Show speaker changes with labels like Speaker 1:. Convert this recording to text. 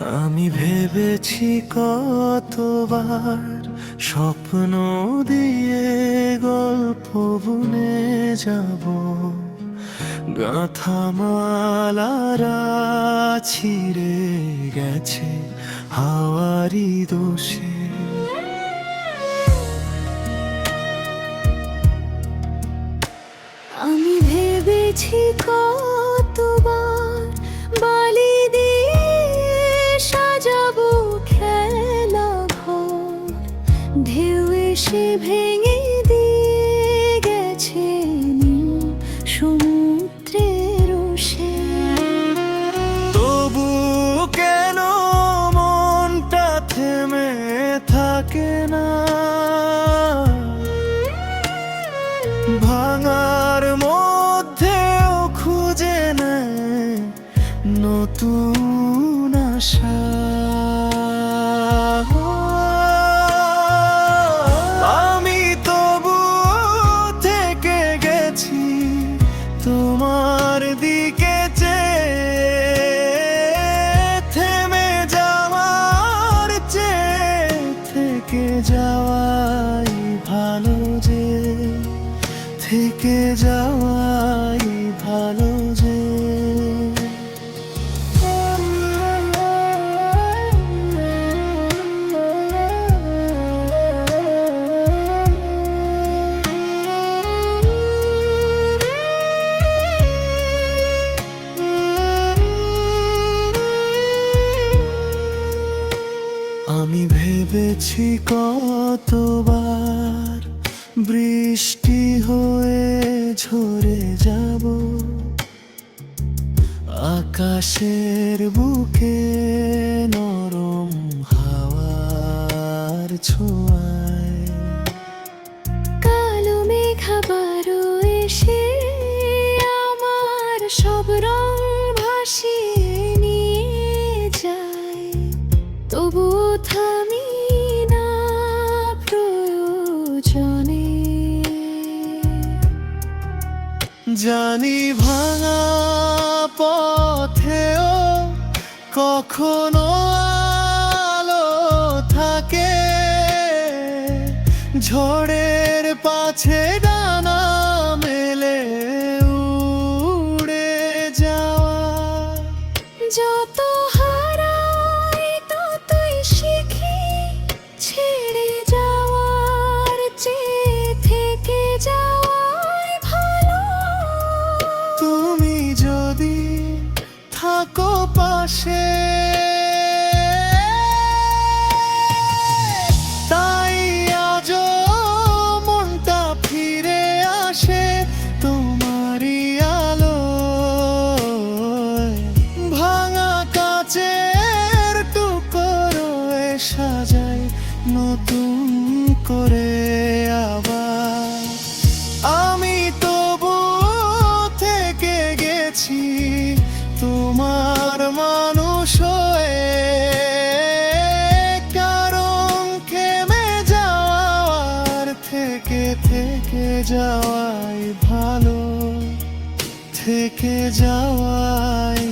Speaker 1: আমি ভেবেছি কতবার স্বপ্ন দিয়ে গল্প বুনে যাব। গাথামালারা ছিঁড়ে গেছে হাওয়ারি দোষে।
Speaker 2: আমি ভেবেছি কতবার ঢেউ ভেঙে দিয়ে গেছে সমুদ্রের সে
Speaker 1: তবু কেন মনটা থেমে থাকে না? ভাঙার মধ্যেও খুঁজে নেয় নতুন আশা। থেকে যাওয়াই ভালো যে। আমি ভেবেছি কতবার বৃষ্টি হয়ে ঝরে যাব। আকাশের বুকে নরম হাওয়ার ছোঁয়ায়।
Speaker 2: কালো মেঘাবারো এসে আমার সব
Speaker 1: জানি ভাঙা পথেও কখনো আলো থাকে। ঝড়ের পাছে মানুষ কারণ খেমে যাওয়ার থেকে থেকে যাওয়াই ভালো থেকে যাওয়াই